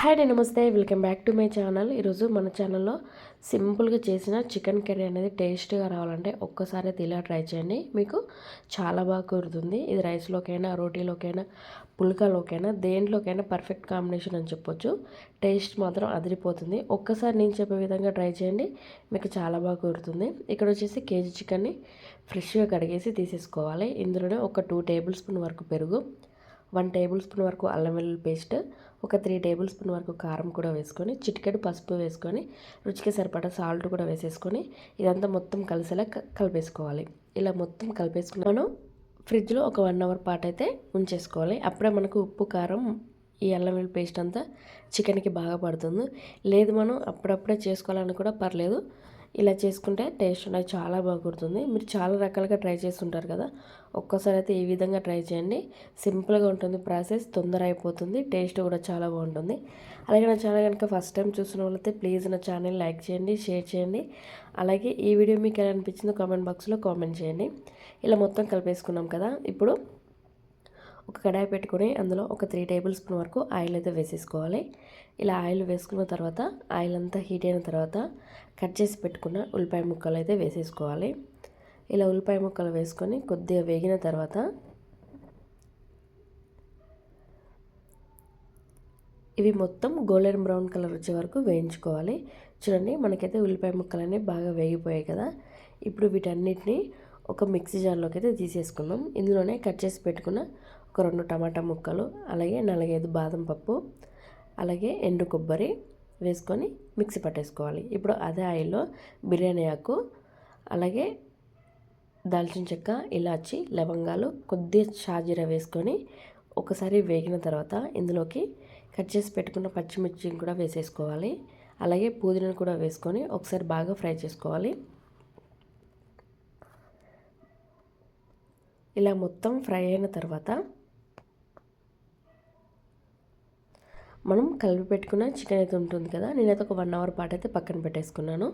Hi నేను నమస్తే. Welcome back to my channel. ఈరోజు మన ఛానల్లో సింపుల్గా చేసిన చికెన్ కర్రీ అనేది టేస్ట్గా రావాలంటే ఒక్కసారి అయితే ఇలా ట్రై చేయండి. మీకు చాలా బాగా కుదురుతుంది. ఇది రైస్లోకైనా రోటీలోకైనా పుల్కాలోకైనా దేంట్లోకైనా పర్ఫెక్ట్ కాంబినేషన్ అని చెప్పొచ్చు. టేస్ట్ మాత్రం అదిరిపోతుంది. ఒక్కసారి నేను చెప్పే విధంగా ట్రై చేయండి. మీకు చాలా బాగా కుదురుతుంది. ఇక్కడ వచ్చేసి కేజీ చికెన్ని ఫ్రెష్గా కడిగేసి తీసేసుకోవాలి. ఇందులోనే ఒక టూ టేబుల్ స్పూన్ వరకు పెరుగు వన్ టేబుల్ స్పూన్ వరకు అల్లం వెల్లుల్లి పేస్ట్ ఒక త్రీ టేబుల్ స్పూన్ వరకు కారం కూడా వేసుకొని చిటికెడు పసుపు వేసుకొని రుచికి సరిపడా సాల్ట్ కూడా వేసేసుకొని ఇదంతా మొత్తం కలిసేలా కలిపేసుకోవాలి. ఇలా మొత్తం కలిపేసుకుని మనం ఫ్రిడ్జ్లో ఒక వన్ అవర్ పాటు అయితే ఉంచేసుకోవాలి. అప్పుడే మనకు ఉప్పు కారం ఈ అల్లం వెల్లుల్లి పేస్ట్ అంతా చికెన్కి బాగా పడుతుంది. లేదు మనం అప్పుడప్పుడే చేసుకోవాలని కూడా పర్లేదు. ఇలా చేసుకుంటే టేస్ట్ అనేది చాలా బాగుంటుంది మీరు చాలా రకాలుగా ట్రై చేస్తుంటారు కదా. ఒక్కసారి అయితే ఈ విధంగా ట్రై చేయండి. సింపుల్గా ఉంటుంది ప్రాసెస్ తొందర అయిపోతుంది టేస్ట్ కూడా చాలా బాగుంటుంది. అలాగే నా ఛానల్ కనుక ఫస్ట్ టైం చూసిన వాళ్ళైతే ప్లీజ్ నా ఛానల్ లైక్ చేయండి షేర్ చేయండి. అలాగే ఈ వీడియో మీకు ఎలా అనిపించిందో కామెంట్ బాక్స్లో కామెంట్ చేయండి. ఇలా మొత్తం కలిపేసుకున్నాం కదా. ఇప్పుడు ఒక కడాయి పెట్టుకొని అందులో ఒక త్రీ టేబుల్ స్పూన్ వరకు ఆయిల్ అయితే వేసేసుకోవాలి. ఇలా ఆయిల్ వేసుకున్న తర్వాత ఆయిల్ అంతా హీట్ అయిన తర్వాత కట్ చేసి పెట్టుకున్న ఉల్లిపాయ ముక్కలు అయితే వేసేసుకోవాలి. ఇలా ఉల్లిపాయ ముక్కలు వేసుకొని కొద్దిగా వేగిన తర్వాత ఇవి మొత్తం గోల్డెన్ బ్రౌన్ కలర్ వచ్చే వరకు వేయించుకోవాలి. చూడండి మనకైతే ఉల్లిపాయ ముక్కలు అనేవి బాగా వేగిపోయాయి కదా. ఇప్పుడు వీటన్నిటిని ఒక మిక్సీ జార్లోకి అయితే తీసేసుకుందాం. ఇందులోనే కట్ చేసి పెట్టుకున్న ఒక రెండు టమాటా ముక్కలు అలాగే నాలుగైదు బాదం పప్పు అలాగే ఎండు కొబ్బరి వేసుకొని మిక్సీ పట్టేసుకోవాలి. ఇప్పుడు అదే ఆయిల్లో బిర్యానీ ఆకు అలాగే దాల్చిన చెక్క ఇలాచి లవంగాలు కొద్దిగా షాజీరా వేసుకొని ఒకసారి వేగిన తర్వాత ఇందులోకి కట్ చేసి పెట్టుకున్న పచ్చిమిర్చిని కూడా వేసేసుకోవాలి. అలాగే పుదీనాను కూడా వేసుకొని ఒకసారి బాగా ఫ్రై చేసుకోవాలి. ఇలా మొత్తం ఫ్రై అయిన తర్వాత మనం కలిపి పెట్టుకున్న చికెన్ అయితే ఉంటుంది కదా. నేనైతే ఒక వన్ అవర్ పాటు అయితే పక్కన పెట్టేసుకున్నాను.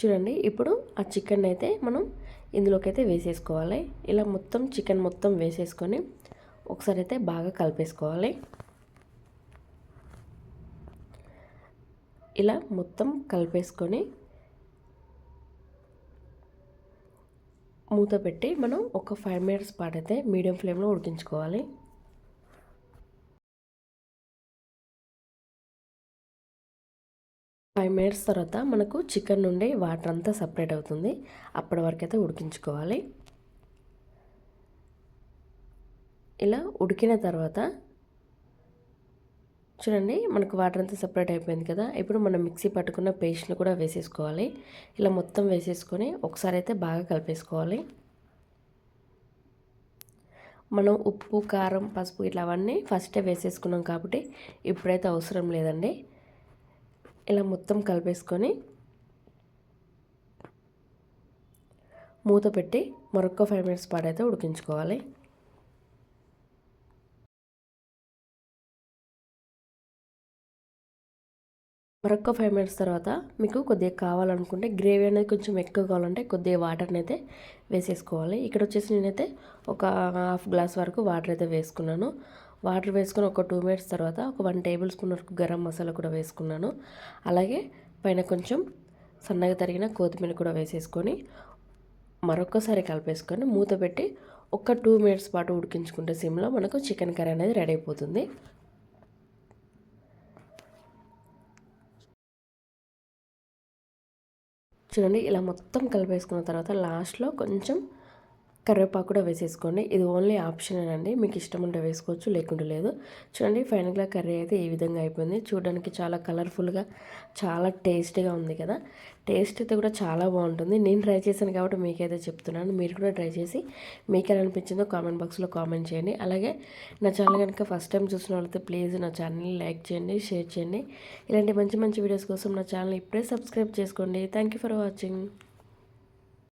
చూడండి ఇప్పుడు ఆ చికెన్ అయితే మనం ఇందులోకి అయితే వేసేసుకోవాలి. ఇలా మొత్తం చికెన్ మొత్తం వేసేసుకొని ఒకసారి అయితే బాగా కలిపేసుకోవాలి. ఇలా మొత్తం కలిపేసుకొని మూత పెట్టి మనం ఒక ఫైవ్ మినిట్స్ పాటు అయితే మీడియం ఫ్లేమ్లో ఉడికించుకోవాలి. ఫైవ్ మినిట్స్ తర్వాత మనకు చికెన్ నుండి వాటర్ అంతా సపరేట్ అవుతుంది. అప్పటి వరకు అయితే ఉడికించుకోవాలి. ఇలా ఉడికిన తర్వాత చూడండి మనకు వాటర్ అంతా సపరేట్ అయిపోయింది కదా. ఇప్పుడు మనం మిక్సీ పట్టుకున్న పేస్ట్ని కూడా వేసేసుకోవాలి. ఇలా మొత్తం వేసేసుకొని ఒకసారి అయితే బాగా కలిపేసుకోవాలి. మనం ఉప్పు కారం పసుపు ఇట్లా అవన్నీ ఫస్టే వేసేసుకున్నాం కాబట్టి ఇప్పుడైతే అవసరం లేదండి. ఇలా మొత్తం కలిపేసుకొని మూత పెట్టి మరొక ఫైవ్ మినిట్స్ పాడైతే ఉడికించుకోవాలి. మరొక ఫైవ్ మినిట్స్ తర్వాత మీకు కొద్దిగా కావాలనుకుంటే గ్రేవీ అనేది కొంచెం ఎక్కువ కావాలంటే కొద్దిగా వాటర్ని అయితే వేసేసుకోవాలి. ఇక్కడ వచ్చేసి నేనైతే ఒక హాఫ్ గ్లాస్ వరకు వాటర్ అయితే వేసుకున్నాను. వాటర్ వేసుకొని ఒక టూ మినిట్స్ తర్వాత ఒక వన్ టేబుల్ స్పూన్ వరకు గరం మసాలా కూడా వేసుకున్నాను. అలాగే పైన కొంచెం సన్నగా తరిగిన కొత్తిమీర కూడా వేసేసుకొని మరొకసారి కలిపేసుకొని మూత పెట్టి ఒక టూ మినిట్స్ పాటు ఉడికించుకుంటే సిమ్లో మనకు చికెన్ కర్రీ అనేది రెడీ అయిపోతుంది. చూడండి ఇలా మొత్తం కలిపేసుకున్న తర్వాత లాస్ట్లో కొంచెం కరివేపాకు కూడా వేసేసుకోండి. ఇది ఓన్లీ ఆప్షన్ అండి మీకు ఇష్టం ఉంటే వేసుకోవచ్చు లేకుంటే లేదు. చూడండి ఫైనల్గా కర్రీ అయితే ఈ విధంగా అయిపోయింది. చూడడానికి చాలా కలర్ఫుల్గా చాలా టేస్టీగా ఉంది కదా. టేస్ట్ అయితే కూడా చాలా బాగుంటుంది. నేను ట్రై చేశాను కాబట్టి మీకైతే చెప్తున్నాను. మీరు కూడా ట్రై చేసి మీకు ఎలా అనిపించిందో కామెంట్ బాక్స్లో కామెంట్ చేయండి. అలాగే నా ఛానల్ కనుక ఫస్ట్ టైం చూసిన వాళ్ళైతే ప్లీజ్ నా ఛానల్ని లైక్ చేయండి షేర్ చేయండి. ఇలాంటి మంచి మంచి వీడియోస్ కోసం నా ఛానల్ ఇప్పుడే సబ్స్క్రైబ్ చేసుకోండి. Thank for watching